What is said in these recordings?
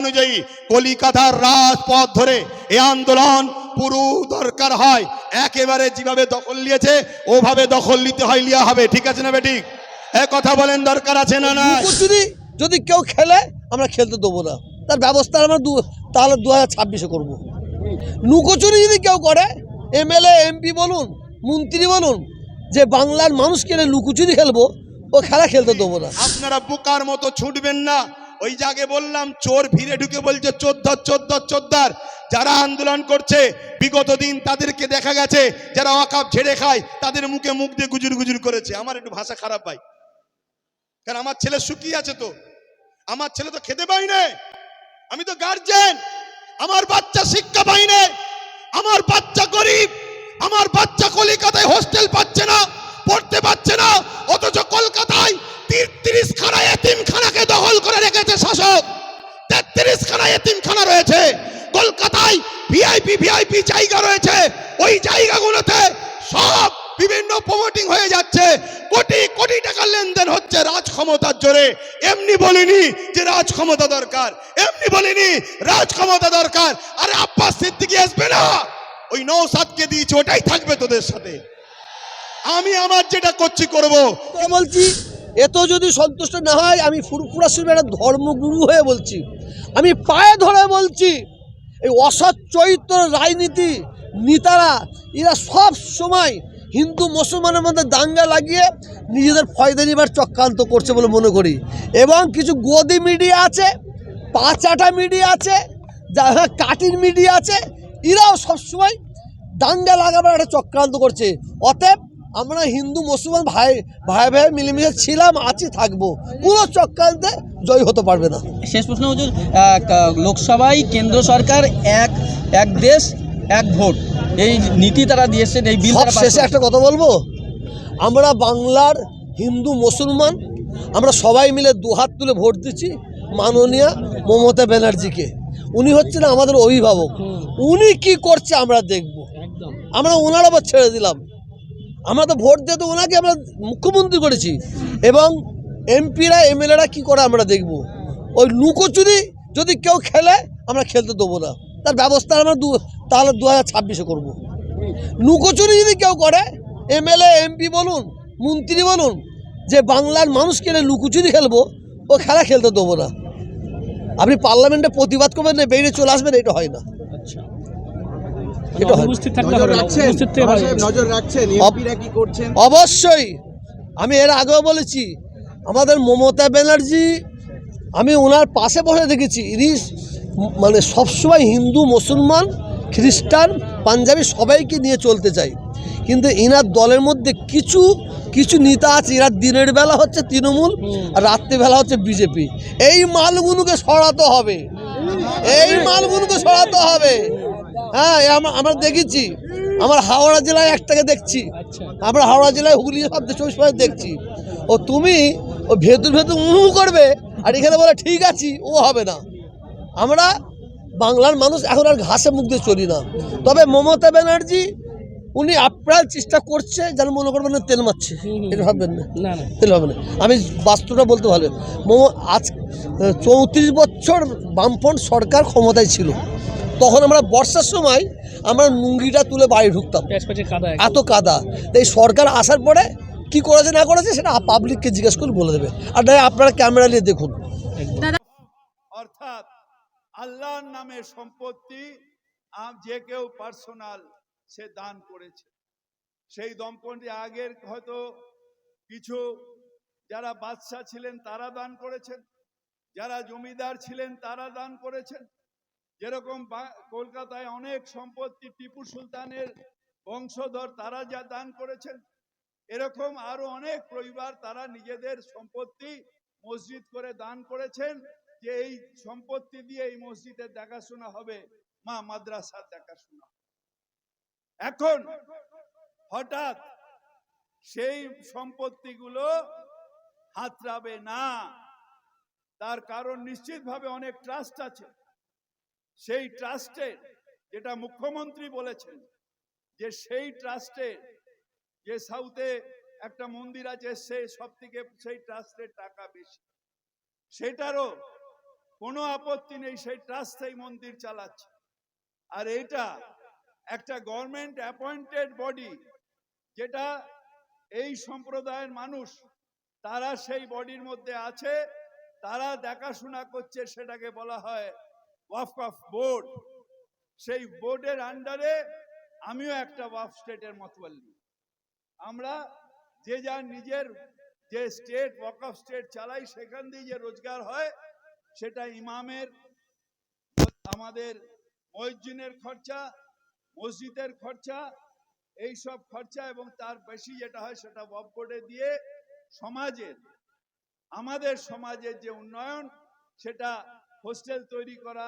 অনুযায়ী কলিকাতার রাজপথ ধরে এ আন্দোলন পুরো দরকার হয়। একেবারে যেভাবে দখল নিয়েছে ওভাবে দখল নিতে হয় লিয়া হবে। ঠিক আছে না বেটি? এ কথা বলেন দরকার আছে না না? যদি কেউ খেলে আমরা খেলতে দেবো না। তার ব্যবস্থা আমরা দু তাহলে দু হাজার ছাব্বিশে করব। লুকোচুরি যদি কেউ করে এমএলএ এমপি বলুন মন্ত্রী বলুন যে বাংলার মানুষকে নিয়ে লুকোচুরি খেলব ও খেলা খেলতে দেবো না। আপনারা বোকার মতো ছুটবেন না। ওই জাগে বললাম, চোর ভিড়ে ঢুকে বলছে চোদ্দার চোদ্দার চোদ্দার যারা আন্দোলন করছে, বিগত দিন তাদেরকে দেখা গেছে, যারা অকাপ ছেড়ে খায়, তাদের মুখে মুখ দিয়ে গুজুর গুজুর করেছে। আমার একটু ভাষা খারাপ ভাই। কারণ আমার ছেলে শুকিয়ে আছে তো। আমার ছেলে তো খেতে পাই না। আমি তো গার্জেন আমার বাচ্চা শিক্ষা পাই না। আমার বাচ্চা গরিব। আমার বাচ্চা কলিকাতায় হোস্টেল পাচ্ছে না। লেনদেন হচ্ছে রাজ ক্ষমতার জোরে। এমনি বলিনি যে রাজ ক্ষমতা দরকার। এমনি বলিনি রাজ ক্ষমতা দরকার। আরে আব্বাস সিদ্দিকি আসবে না। ওই নৌসাদকে দিয়েছে, ওটাই থাকবে তোদের সাথে। আমি আমার যেটা করছি করব। বলছি এত যদি সন্তুষ্ট না হয়, আমি ফুরফুরা শিবের একটা ধর্মগুরু হয়ে বলছি। আমি পায়ে ধরে বলছি, এই অসৎ চরিত্র রাজনীতি, নেতারা, এরা সব সময় হিন্দু মুসলমানের মধ্যে দাঙ্গা লাগিয়ে নিজেদের ফয়দা নিবার চক্রান্ত করছে বলে মনে করি। এবং কিছু গদি মিডিয়া আছে, পাঁচাটা মিডিয়া আছে, যা কাটির মিডিয়া আছে, এরাও সবসময় দাঙ্গা লাগাবার একটা চক্রান্ত করছে। অতএব আমরা হিন্দু, মুসলমান ভাই ভাই ভাই মিলেমিশে ছিলাম, আছি, থাকব। পুরো চক্রান্তে জয় হতে পারবে না। শেষ প্রশ্ন হচ্ছে লোকসভায় কেন্দ্র সরকার এক এক দেশ এক ভোট। এই নীতি তারা দিয়েছেন এই বিল শেষে একটা কথা বলব? আমরা বাংলার হিন্দু মুসলমান আমরা সবাই মিলে দুহাত তুলে ভোট দিচ্ছি মাননীয়া মমতা ব্যানার্জিকে। উনি হচ্ছেন আমাদের অভিভাবক। উনি কি করছে আমরা দেখব। আমরা ওনার আবার ছেড়ে দিলাম। আমরা তো ভোট দিয়ে তো ওনাকে আমরা মুখ্যমন্ত্রী করেছি। এবং এমপিরা এমএলএরা কি করে আমরা দেখব? ওই লুকোচুরি যদি কেউ খেলে আমরা খেলতে দেবো না। তার ব্যবস্থা আমরা দু তাহলে দু হাজার ছাব্বিশে করব। লুকোচুরি যদি কেউ করে এমএলএ এমপি বলুন মন্ত্রী বলুন যে বাংলার মানুষকে নিয়ে লুকোচুরি খেলব ও খেলা খেলতে দেবো না। আপনি পার্লামেন্টে প্রতিবাদ করবেন না বেরিয়ে চলে আসবেন এটা হয় না। এটা হয় না। উপস্থিত থাকতে হবে না উপস্থিত থেকে ভালো। নজর রাখছেন? এমপিরা কি করছেন? অবশ্যই। আমি এর আগেও বলেছি আমাদের মমতা ব্যানার্জি আমি ওনার পাশে বসে দেখেছি ইনি মানে সবসময় হিন্দু মুসলমান খ্রিস্টান, পাঞ্জাবি সবাইকে নিয়ে চলতে চাই কিন্তু ইনার দলের মধ্যে কিছু কিছু নেতা আছে, এরা দিনের বেলা হচ্ছে তৃণমূল, আর রাত্রিবেলা হচ্ছে বিজেপি। এই মালগুলোকে সরাতে হবে। এই মালগুলোকে সরাতে হবে। হ্যাঁ আমরা আমরা দেখেছি। আমার হাওড়া জেলায় একটাকে দেখছি। আমরা হাওড়া জেলায় হুগলি সব চব্বিশ পরে দেখছি। ও তুমি, ও ভেতর ভেতর উহু করবে, আর এখানে বলে, ঠিক আছি, ও হবে না। আমরা বাংলার মানুষ এখন আর ঘাসে মুখ দিয়ে চলি না। তবে মমতা ব্যানার্জি উনি আপ্রাণ চেষ্টা করছে যেন মনে করবেন না তেল মারছে। এটা ভাববেন না। না না। তেল হবে না। আমি বাস্তবটা বলতে ভালো। মোমো আজ চৌত্রিশ বছর বামফ্রন্ট সরকার ক্ষমতায় ছিল। তখন আমরা বর্ষার সময় আমরা নুঙ্গিটা তুলে বাড়ি ঢুকতাম। এত কাদা। এই সরকার আসার পরে কি করেছে না করেছে সেটা পাবলিককে জিজ্ঞেস করে বলে দেবে। আর আপনারা ক্যামেরা নিয়ে দেখুন। আল্লাহর নামে সম্পত্তি যে কেউ পার্সোনাল সে দান করেছে। সেই দম্পতি আগের হয়তো কিছু যারা বাদশাহ ছিলেন তারা দান করেছেন, যারা জমিদার ছিলেন তারা দান করেছেন। যেরকম কলকাতায় অনেক সম্পত্তি টিপু সুলতানের বংশধর তারা যা দান করেছেন, এরকম আরও অনেক পরিবার তারা নিজেদের সম্পত্তি মসজিদ করে দান করেছেন। যে এই সম্পত্তি দিয়ে এই মসজিদের দেখাশোনা হবে, মা মাদ্রাসার দেখাশোনা এখন হঠাৎ সেই সম্পত্তিগুলো হাতড়াবে না, তার কারণ নিশ্চিতভাবে অনেক ট্রাস্ট আছে। সেই ট্রাস্টে, যেটা মুখ্যমন্ত্রী বলেছেন, যে সেই ট্রাস্টে, যে সাউথে একটা মন্দির আছে, সে সব থেকে সেই ট্রাস্টের টাকা বেশি। সেটারও কোনো আপত্তি নেই, সেই ট্রাস্ট এই মন্দির চালাচ্ছে। আর এটা একটা গভর্নমেন্ট অ্যাপয়েন্টেড বডি যেটা এই সম্প্রদায়ের মানুষ, তারা সেই বডির মধ্যে আছে, তারা দেখাশোনা করছে, সেটাকে বলা হয় ওয়াফ অফ বোর্ড। সেই বোর্ডের আন্ডারে আমিও একটা ওয়াফ স্টেটের মতোয়াল্লি। আমরা যে যার নিজের যে স্টেট ওয়াক অফ স্টেট চালাই, সেখান দিয়ে যে রোজগার হয় সেটা ইমামের, আমাদের মসজিদের খরচা মসজিদের খরচা, এই সব খরচা এবং তার বেশি যেটা হয় সেটা ওয়াফ বোর্ডে দিয়ে সমাজের, আমাদের সমাজের যে উন্নয়ন, সেটা হোস্টেল তৈরি করা,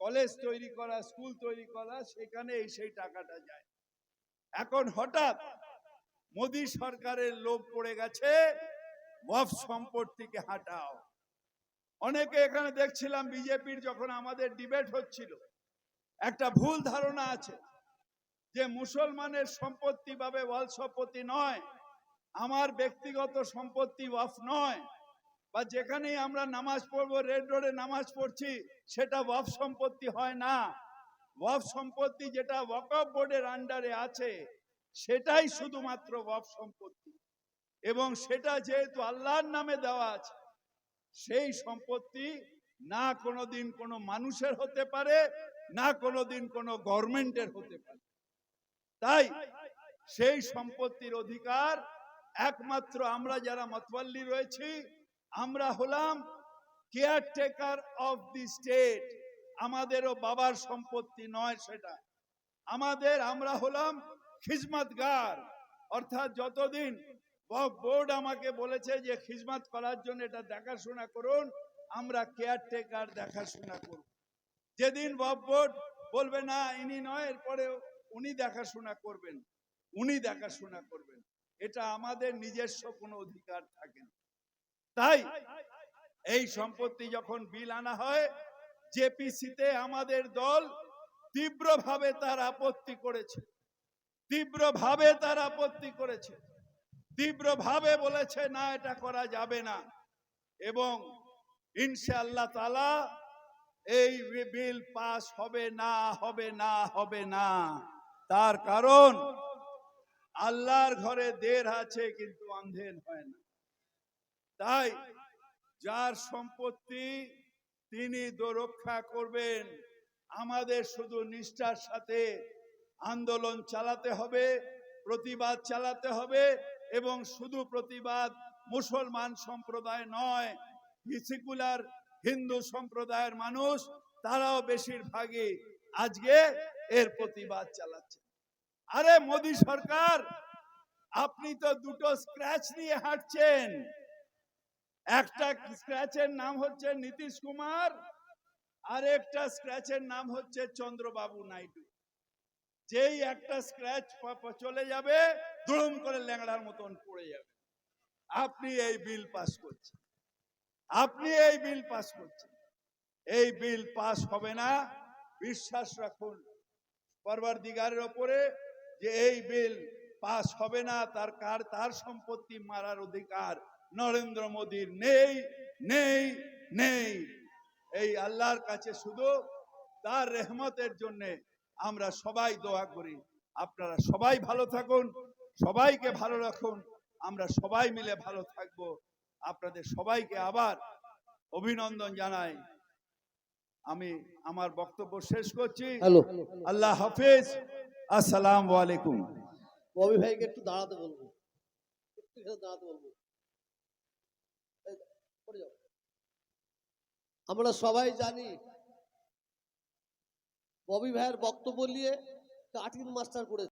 কলেজ তৈরি করা, স্কুল তৈরি করা সেখানে এই সেই টাকাটা যায়। এখন হঠাৎ মোদী সরকারের লোভ পড়ে গেছে ওয়াফ সম্পত্তিকে হাঁটাও। অনেকে এখানে দেখছিলাম বিজেপির যখন আমাদের ডিবেট হচ্ছিল, একটা ভুল ধারণা আছে যে মুসলমানের সম্পত্তি ভাবে ওয়াল সম্পত্তি নয়, আমার ব্যক্তিগত সম্পত্তি ওয়াফ নয়, বা যেখানেই আমরা নামাজ পড়ব, রেড রোডে নামাজ পড়ছি, সেটা ওয়াফ সম্পত্তি হয় না। ওয়াফ সম্পত্তি যেটা ওয়াকফ বোর্ডের আন্ডারে আছে, সেটাই শুধুমাত্র ওয়াফ সম্পত্তি। এবং সেটা যেহেতু আল্লাহর নামে দেওয়া আছে সেই সম্পত্তি না কোনোদিন কোনো মানুষের হতে পারে, না কোনোদিন কোনো গভর্নমেন্টের হতে পারে। তাই সেই সম্পত্তির অধিকার একমাত্র আমরা যারা মতওয়াল্লি রয়েছি, আমরা হলাম কেয়ারটেকার অফ দি স্টেট আমাদেরও বাবার সম্পত্তি নয় সেটা। আমাদের আমরা হলাম খিজমতগার। অর্থাৎ যতদিন বোর্ড আমাকে বলেছে যে খিজমত করার জন্য এটা দেখাশোনা করুন, আমরা কেয়ারটেকার দেখাশোনা করব। যেদিন ওয়াকফ বোর্ড বলবে, না, ইনি নয় এরপরে উনি দেখাশোনা করবেন, উনি দেখাশোনা করবেন। এটা আমাদের নিজস্ব কোনো অধিকার থাকে না। তাই এই সম্পত্তি যখন বিল আনা হয়, জেপিসিতে আমাদের দল তীব্রভাবে তার আপত্তি করেছে। তীব্রভাবে তার আপত্তি করেছে। তীব্রভাবে বলেছে, না, এটা করা যাবে না। এবং ইনশাআল্লাহ তালা এই বিল পাস হবে না হবে না হবে না। তার কারণ, আল্লাহর ঘরে দের আছে কিন্তু অন্ধের হয় না। তাই যার সম্পত্তি তিনি রক্ষা করবেন, আমাদের শুধু নিষ্ঠার সাথে আন্দোলন চালাতে হবে, প্রতিবাদ চালাতে হবে এবং শুধু প্রতিবাদ মুসলমান সম্প্রদায় নয় সেকুলার হিন্দু সম্প্রদায়ের মানুষ, তারাও বেশিরভাগই আজকে এর প্রতিবাদ চালাচ্ছে। আরে মোদী সরকার, আপনি তো দুটো স্ক্র্যাচ নিয়ে হাঁটছেন। একটা স্ক্র্যাচের নাম হচ্ছে নীতিশ কুমার, আর একটা স্ক্র্যাচের নাম হচ্ছে চন্দ্রবাবু নাইডু। যেই একটা স্ক্র্যাচ চলে যাবে দুড়ুম করে ল্যাংড়ার মতন পড়ে যাবে। আপনি এই বিল পাস করছেন। আপনি এই বিল পাস করছেন। এই বিল পাস হবে না। বিশ্বাস রাখুন পরবার দিগারের ওপরে যে এই বিল পাস হবে না, তার কার, তার সম্পত্তি মারার অধিকার নরেন্দ্র মোদীর নেই নেই নেই। এই আল্লাহর কাছে শুধু তার রেহমতের জন্যে আমরা সবাই দোয়া করি। আপনারা সবাই ভালো থাকুন। সবাইকে ভালো রাখুন। আমরা সবাই মিলে ভালো থাকব। আপনাদের সবাইকে আবার অভিনন্দন জানাই। আমি আমার বক্তব্য শেষ করছি। আল্লাহ হাফিজ। আসসালাম আলাইকুম। ববি ভাইকে একটু দাঁড়াতে বলব। একটু দাঁড়াতে বলব। আমরা সবাই জানি ববি ভাইয়ের বক্তব্য নিয়ে কাটিং মাস্টার করে